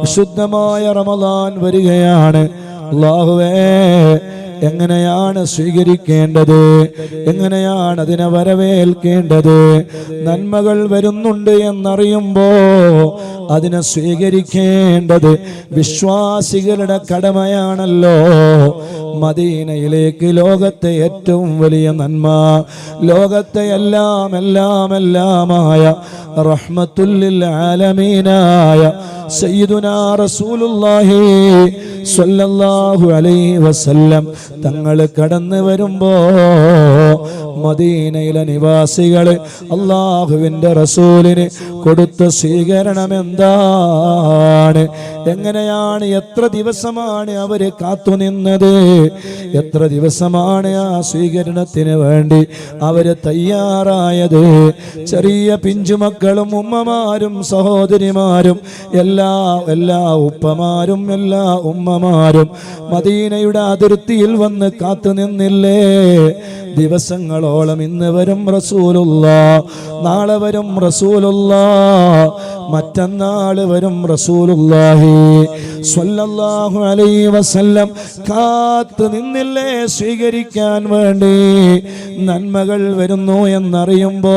വിശുദ്ധമായ റമദാൻ വരികയാണ്. അള്ളാഹുവേ എങ്ങനെയാണ് സ്വീകരിക്കേണ്ടത്? എങ്ങനെയാണ് അതിനെ വരവേൽക്കേണ്ടത്? നന്മകൾ വരുന്നുണ്ട് എന്നറിയുമ്പോ അതിനെ സ്വീകരിക്കേണ്ടത് വിശ്വാസികളുടെ കടമയാണല്ലോ. മദീനയിലേക്ക് ലോകത്തെ ഏറ്റവും വലിയ നന്മ ലോകത്തെ എല്ലാം എല്ലാം എല്ലാമായ റഹ്മത്തുല്ലിൽ ആലമീനായ സയ്യിദുനാ റസൂലുള്ളാഹി സ്വല്ലല്ലാഹു അലൈഹി വസല്ലം തങ്ങൾ കടന്നു വരുമ്പോ മദീനയിലെ നിവാസികൾ അള്ളാഹുവിന്റെ റസൂലിന് കൊടുത്ത സ്വീകരണം എന്താണ് എങ്ങനെയാണ് എത്ര ദിവസമാണ് അവർ കാത്തുനിന്നത് എത്ര ദിവസമാണ് ആ സ്വീകരണത്തിന് വേണ്ടി അവർ തയ്യാറായത്? ചെറിയ പിഞ്ചുമക്കളും ഉമ്മമാരും സഹോദരിമാരും എല്ലാ എല്ലാ ഉപ്പമാരും എല്ലാ ഉമ്മമാരും മദീനയുടെ അതിർത്തിയിൽ വന്ന് കാത്തു നിന്നില്ലേ? ദിവസങ്ങളോളം ഇന്ന് വരും റസൂലുള്ള നാളെ വരും റസൂലുള്ള മറ്റന്നാൾ വരും റസൂലുള്ളാഹി. അലൈഹി വസല്ലം കാത്തു നിന്നില്ലേ സ്വീകരിക്കാൻ വേണ്ടി? നന്മകൾ വരുന്നു എന്നറിയുമ്പോ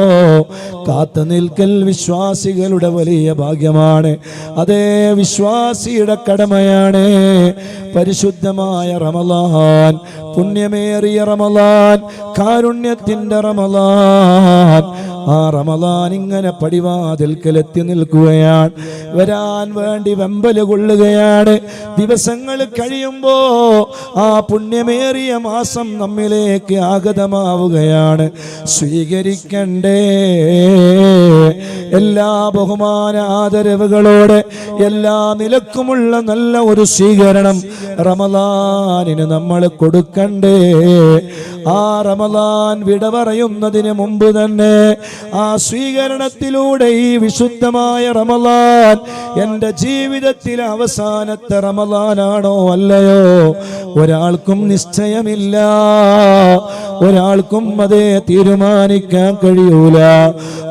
കാത്തു നിൽക്കൽ വിശ്വാസികളുടെ വലിയ ഭാഗ്യമാണ്. അതേ വിശ്വാസിയുടെ കടമയാണ് പരിശുദ്ധമായ റമലാൻ പുണ്യമേറിയ റമലാൻ കാരുണ്യത്തിന്റെ റമലാൻ ആ റമദാൻ ഇങ്ങനെ പടിവാതിൽക്കലെത്തി നിൽക്കുകയാണ്. വരാൻ വേണ്ടി വെമ്പൽ കൊള്ളുകയാണ്. ദിവസങ്ങൾ കഴിയുമ്പോ ആ പുണ്യമേറിയ മാസം നമ്മിലേക്ക് ആഗതമാവുകയാണ്. സ്വീകരിക്കണ്ടേ. എല്ലാ ബഹുമാന ആദരവുകളോടെ എല്ലാ നിലക്കുമുള്ള നല്ല ഒരു സ്വീകരണം റമദാനിന് നമ്മൾ കൊടുക്കണ്ടേ. ആ റമലാൻ വിട പറയുന്നതിന് മുമ്പ് തന്നെ ആ സ്വീകരണത്തിലൂടെ ഈ വിശുദ്ധമായ റമലാൻ എന്റെ ജീവിതത്തിലെ അവസാനത്തെ റമലാനാണോ അല്ലയോ? ഒരാൾക്കും നിശ്ചയമില്ല. ഒരാൾക്കും അതേ തീരുമാനിക്കാൻ കഴിയൂല.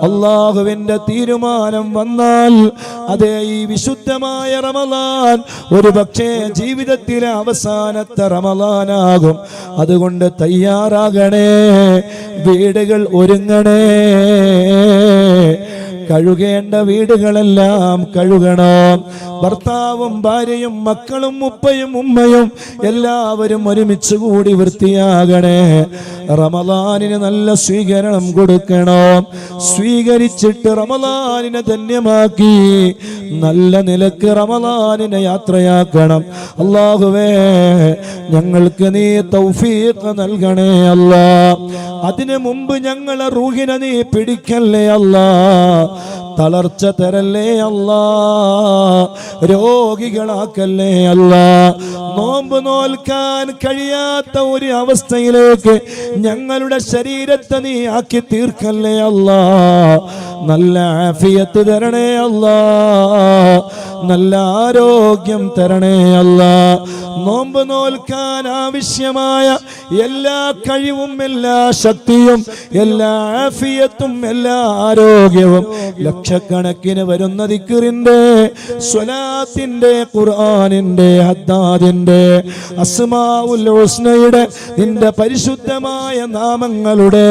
അള്ളാഹുവിന്റെ തീരുമാനം വന്നാൽ അതേ ഈ വിശുദ്ധമായ റമലാൻ ഒരു പക്ഷേ ജീവിതത്തിലെ അവസാനത്തെ റമലാനാകും അതുകൊണ്ട് തയ്യാറാകണേ വീടുകൾ ഒരുങ്ങണേ. കഴുകേണ്ട വീടുകളെല്ലാം കഴുകണം. ഭർത്താവും ഭാര്യയും മക്കളും ഉപ്പയും ഉമ്മയും എല്ലാവരും ഒരുമിച്ച് കൂടി വൃത്തിയാകണേ. റമദാനിന് നല്ല സ്വീകരണം കൊടുക്കണം. സ്വീകരിച്ചിട്ട് റമദാനിനെ ധന്യമാക്കി നല്ല നിലയ്ക്ക് റമലാനിനെ യാത്രയാക്കണം. അള്ളാഹുവേ ഞങ്ങൾക്ക് നീ തൗഫീഖ് നൽകണേ അല്ല. അതിനു മുമ്പ് ഞങ്ങളെ റൂഹിനെ നീ പിടിക്കല്ലേ അല്ലാ. തളർച്ച തരല്ലേ അല്ല? രോഗികളാക്കല്ലേ അല്ല? നോമ്പ് നോൽക്കാൻ കഴിയാത്ത ഒരു അവസ്ഥയിലേക്ക് ഞങ്ങളുടെ ശരീരത്തെ നീ ആക്കി തീർക്കല്ലേ അല്ല? നല്ല ആഫിയത്ത് തരണേ അല്ല. നല്ല ആരോഗ്യം തരണേ അല്ല. നോമ്പ് നോൽക്കാൻ ആവശ്യമായ എല്ലാ കഴിവും എല്ലാ ശക്തിയും എല്ലാ ആഫിയത്തും എല്ലാ ആരോഗ്യവും ലക്ഷക്കണക്കിന് വരുന്ന ദിക്കറിന്റെ സ്വലാത്തിന്റെ ഖുർആാനിന്റെ ഹദ്ദാദിന്റെ അസ്മാഉൽ ഹുസ്നയുടെ നിന്റെ പരിശുദ്ധമായ നാമങ്ങളുടെ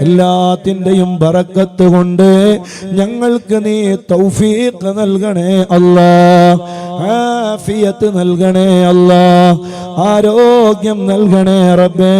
എല്ലാത്തിന്റെയും പറക്കത്ത് കൊണ്ട് ഞങ്ങൾക്ക് നീ തൗഫീഖ് നൽകണേ അല്ലാ. ആഫിയത്ത് നൽകണേ അല്ലാ. ആരോഗ്യം നൽകണേ റബ്ബേ.